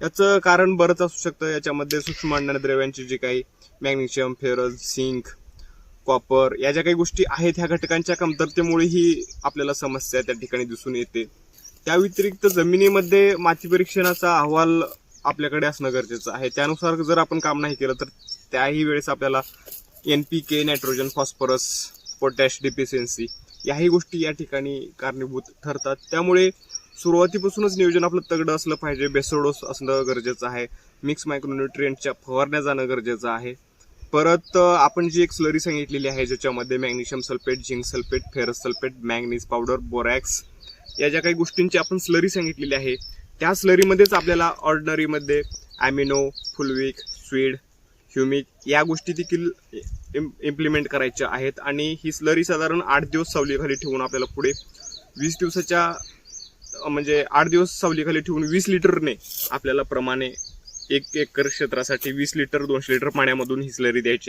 याचं कारण बरंच असू शकतं. याच्यामध्ये सूक्ष्म अन्नद्रव्यांची जी काही मॅग्नेशियम फेरस झिंक कॉपर या ज्या काही गोष्टी आहेत ह्या घटकांच्या कमतरतेमुळे ही आपल्याला समस्या त्या ठिकाणी दिसून येते. त्या व्यतिरिक्त जमिनीमध्ये माती परीक्षणाचा अहवाल आपल्याकडे असणं गरजेचं आहे. त्यानुसार जर आपण काम नाही केलं तर त्याही वेळेस आपल्याला N P K nitrogen phosphorus potash deficiency याही गोष्टी या ठिकाणी कारणीभूत ठरतात. त्यामुळे सुरुवातीपासूनच नियोजन आपलं तगडं असलं पाहिजे. बेसोडोस असणं गरजेचं आहे. मिक्स मायक्रोन्युट्रियंटच्या फवारण्या जाणं गरजेचं आहे. परत आपण जी एक स्लरी सांगितलेली आहे ज्याच्यामध्ये magnesium sulphate zinc sulphate ferrous sulphate manganese powder borax या ज्या काही गोष्टींची आपण स्लरी सांगितलेली आहे त्या स्लरीमध्येच आपल्याला ऑर्डनरीमध्ये ॲमिनो फुलविक स्वीड ह्युमिक या गोष्टी देखील इम्प्लिमेंट करायच्या आहेत. आणि ही स्लरी साधारण आठ दिवस सावलीखाली ठेवून आपल्याला पुढे वीस दिवसाच्या म्हणजे आठ दिवस सावलीखाली ठेवून वीस लिटरने आपल्याला प्रमाणे एक एकर क्षेत्रासाठी वीस लिटर दोनशे लिटर पाण्यामधून ही स्लरी द्यायची.